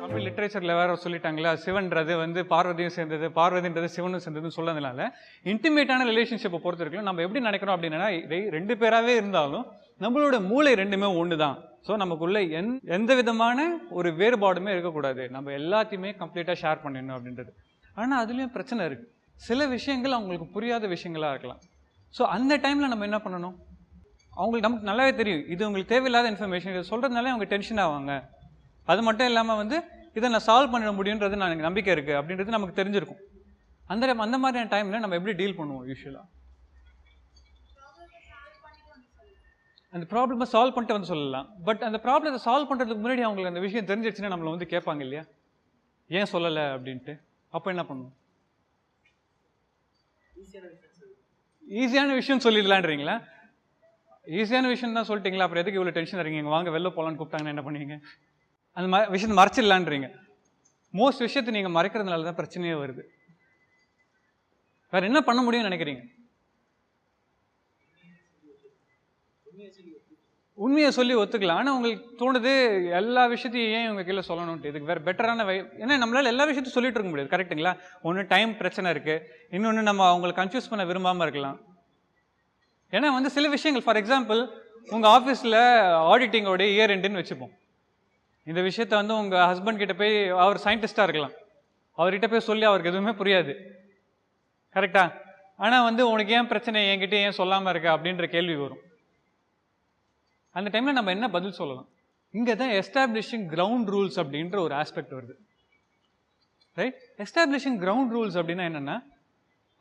தமிழ் லிட்ரேச்சரில் வேற சொல்லிட்டாங்களா? சிவன்றது வந்து பார்வதியும் சேர்ந்தது பார்வதின்றது சிவனும் சேர்ந்ததுன்னு சொன்னதுனால இன்டிமேட்டான ரிலேஷன்ஷிப்பை பொறுத்த வரைக்கும் நம்ம எப்படி நினைக்கிறோம் அப்படின்னா ரெண்டு பேராகவே இருந்தாலும் நம்மளோட மூளை ரெண்டுமே ஒன்று தான் ஸோ நமக்குள்ளே எந் எந்த விதமான ஒரு வேறுபாடுமே இருக்கக்கூடாது. நம்ம எல்லாத்தையுமே கம்ப்ளீட்டாக ஷேர் பண்ணிடணும் அப்படின்றது. ஆனால் அதுலேயும் பிரச்சனை இருக்குது சில விஷயங்கள் அவங்களுக்கு புரியாத விஷயங்களாக இருக்கலாம். ஸோ அந்த டைமில் நம்ம என்ன பண்ணணும்? அவங்களுக்கு நமக்கு நல்லாவே தெரியும். இது உங்களுக்கு தேவையில்லாத இன்ஃபர்மேஷன் இதை சொல்கிறதுனால அவங்க டென்ஷன் ஆவாங்க. அது மட்டும் இல்லாமல் வந்து இதை நான் சால்வ் பண்ணிட முடியுன்றது நான் எனக்கு நம்பிக்கை இருக்குது அப்படின்றது நமக்கு தெரிஞ்சிருக்கும். அந்த அந்த மாதிரியான டைமில் நம்ம எப்படி டீல் பண்ணுவோம் யூஸ்வலாக அந்த ப்ராப்ளமை சால்வ் பண்ணிட்டு வந்து சொல்லலாம். பட் அந்த ப்ராப்ளத்தை சால்வ் பண்ணுறதுக்கு முன்னாடி அவங்களுக்கு அந்த விஷயம் தெரிஞ்சிருச்சுன்னா நம்மளை வந்து கேட்பாங்க இல்லையா? ஏன் சொல்லலை அப்படின்ட்டு. அப்போ என்ன பண்ணுவோம்? ஈஸியான விஷயம் சொல்லிடலான்றீங்களா? ஈஸியான விஷயம் தான் சொல்லிட்டீங்களா? அப்புறம் எதுக்கு இவ்வளோ டென்ஷன் இருக்கீங்க வாங்க வெளில போகலான்னு கூப்பிட்டாங்கன்னு என்ன பண்ணுவீங்க? அந்த ம விஷயத்தை மறைச்சிடலான்றீங்க. மோஸ்ட் விஷயத்தை நீங்கள் மறைக்கிறதுனால தான் பிரச்சனையே வருது. வேற என்ன பண்ண முடியும்னு நினைக்கிறீங்க? உண்மையை சொல்லி ஒத்துக்கலாம். ஆனால் உங்களுக்கு தோணுது எல்லா விஷயத்தையும் ஏன் இவங்க கீழே சொல்லணும்ட்டு? இதுக்கு வேறு பெட்டரான வை ஏன்னா நம்மளால் எல்லா விஷயத்தையும் சொல்லிட்டு இருக்க முடியாது. கரெக்ட்டுங்களா ஒன்று டைம் பிரச்சனை இருக்குது இன்னொன்று நம்ம அவங்களை கன்ஃபியூஸ் பண்ண விரும்பாமல் இருக்கலாம். ஏன்னா வந்து சில விஷயங்கள் ஃபார் எக்ஸாம்பிள் உங்கள் ஆஃபீஸில் ஆடிட்டிங்கோடைய இயர் எண்டுன்னு வச்சுப்போம். இந்த விஷயத்த வந்து உங்கள் ஹஸ்பண்ட் கிட்ட போய் அவர் சயின்டிஸ்டாக இருக்கலாம். அவர்கிட்ட போய் சொல்லி அவருக்கு எதுவுமே புரியாது. கரெக்டா ஆனால் வந்து உனக்கு ஏன் பிரச்சனை? என்கிட்ட ஏன் சொல்லாமல் இருக்க? அப்படின்ற கேள்வி வரும். அந்த டைமில் நம்ம என்ன பதில் சொல்லலாம்? இங்கே தான் எஸ்டாப்ளிஷிங் கிரவுண்ட் ரூல்ஸ் அப்படின்ற ஒரு ஆஸ்பெக்ட் வருது. ரைட் எஸ்டாப்ளிஷிங் கிரவுண்ட் ரூல்ஸ் அப்படின்னா என்னென்னா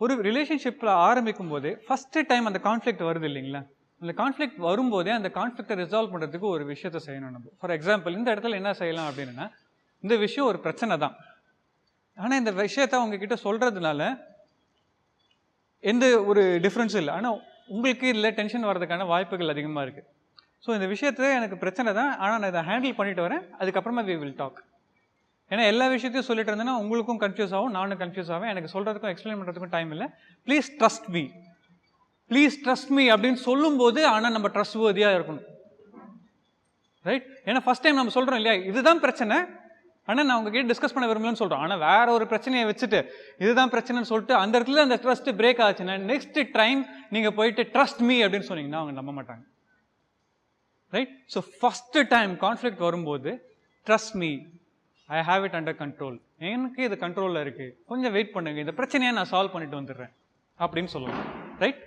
ஒரு ரிலேஷன்ஷிப்பில் ஆரம்பிக்கும் போதே ஃபஸ்ட்டு டைம் அந்த கான்ஃப்ளிக்ட் வருது இல்லைங்களா? அந்த கான்ஃப்ளிக்ட் வரும்போதே அந்த கான்ஃப்ளிக்டை ரிசால்வ் பண்ணுறதுக்கு ஒரு விஷயத்தை செய்யணும் நம்ம. ஃபார் எக்ஸாம்பிள் இந்த இடத்துல என்ன செய்யலாம் அப்படின்னா இந்த விஷயம் ஒரு பிரச்சனை தான். ஆனால் இந்த விஷயத்த உங்ககிட்ட சொல்கிறதுனால எந்த ஒரு டிஃப்ரென்ஸும் இல்லை. ஆனால் உங்களுக்கு இதில் டென்ஷன் வர்றதுக்கான வாய்ப்புகள் அதிகமாக இருக்குது ஸோ இந்த விஷயத்த எனக்கு பிரச்சனை தான். ஆனால் நான் இதை ஹேண்டில் பண்ணிட்டு வரேன். அதுக்கப்புறமா வி வில் டாக் ஏன்னா எல்லா விஷயத்தையும் சொல்லிட்டு இருந்தேன்னா உங்களுக்கும் கன்ஃபியூஸ் ஆகும் நானும் கன்ஃபியூஸ் ஆகும் எனக்கு சொல்கிறதுக்கும் எக்ஸ்பிளைன் பண்ணுறதுக்கும் டைம் இல்லை. Please trust me please trust me அப்படின்னு சொல்லும்போது ஆனால் நம்ம ட்ரஸ்ட் worthy-ஆ இருக்கணும். ரைட் ஏன்னா ஃபஸ்ட் டைம் நம்ம சொல்கிறோம் இல்லையா இதுதான் பிரச்சனை. ஆனால் நான் உங்ககிட்ட டிஸ்கஸ் பண்ண விரும்பலன்னு சொல்கிறோம் ஆனால் வேற ஒரு பிரச்சனையை வச்சுட்டு இதுதான் பிரச்சனைன்னு சொல்லிட்டு அந்த இடத்துல அந்த ட்ரஸ்ட் பிரேக் ஆச்சுன்னா நெக்ஸ்ட் டைம் நீங்கள் போயிட்டு ட்ரஸ்ட் மீ அப்படின்னு சொன்னீங்கன்னா அவங்க நம்ப மாட்டாங்க. Right so first time conflict வரும்போது trust me I have it under control எனக்கு இது கண்ட்ரோலில் இருக்குது கொஞ்சம் வெயிட் பண்ணுங்கள் இந்த பிரச்சனையை நான் சால்வ் பண்ணிட்டு வந்துடுறேன். அப்படின்னு சொல்லலாம் ரைட்